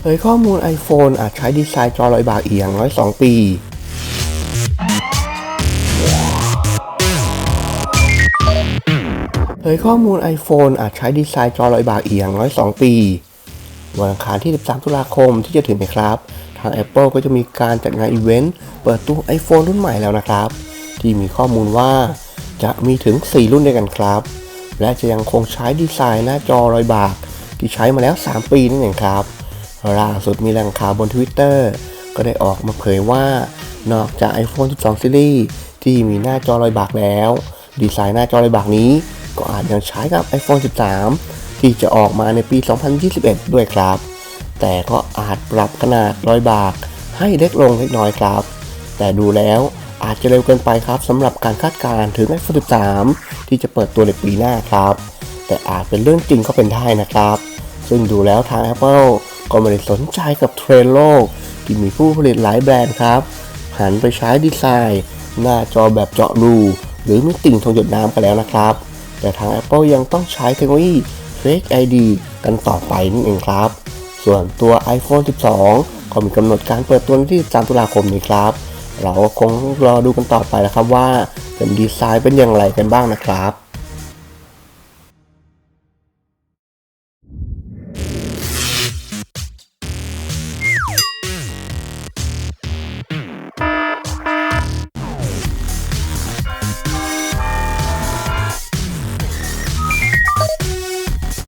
เผยข้อมูล iPhone อาจใช้ดีไซน์จอลอยบากอีกอย่างน้อย 2 ปี เผยข้อมูล iPhone อาจใช้ดีไซน์จอลอยบากอีกอย่างน้อย 2 ปี วันอังคารที่ 13 ตุลาคมที่จะถึงนะครับ ทาง Apple ก็จะมีการจัดงานอีเวนต์เปิดตัว iPhone รุ่นใหม่แล้วนะครับ ที่มีข้อมูลว่าจะมีถึง 4 รุ่นด้วยกันครับ และจะยังคงใช้ดีไซน์หน้าจอรอยบากที่ใช้มาแล้ว 3 ปีนั่นเองครับ ล่าสุดมีแหล่งข่าวบน Twitter ก็ได้ออกมาเผยว่า นอกจาก iPhone 12 Series ที่มีหน้าจอรอยบากแล้ว ดีไซน์หน้าจอรอยบากนี้ ก็อาจยังใช้กับ iPhone 13 ที่จะออกมาในปี 2021 ด้วยครับ แต่ก็อาจปรับขนาดรอยบากให้เล็กลงเล็กน้อยครับ แต่ดูแล้วอาจจะเร็วเกินไปครับสำหรับการคาดการณ์ถึง iPhone 13 ที่จะเปิดตัวในปีหน้าครับ แต่อาจเป็นเรื่องจริงก็เป็นได้นะครับ ซึ่งดูแล้วทาง Apple ก็ไม่ได้สนใจกับเทรนด์โลก ที่มีผู้ผลิตหลายแบรนด์ครับหันไปใช้ดีไซน์ หน้าจอแบบเจาะรู หรือมีติ่งทองหยดน้ำกันแล้วนะครับ แต่ทาง Apple ยังต้องใช้เทคโนโลยี Face ID กันต่อไปนั่นเองครับ ส่วนตัว iPhone 12 ก็มีกำหนดการเปิดตัวในที่ 3 ตุลาคมนี้ครับ เราก็คงรอดูกันต่อไปแล้วครับว่าจะมีดีไซน์เป็นอย่างไรกันบ้างนะครับ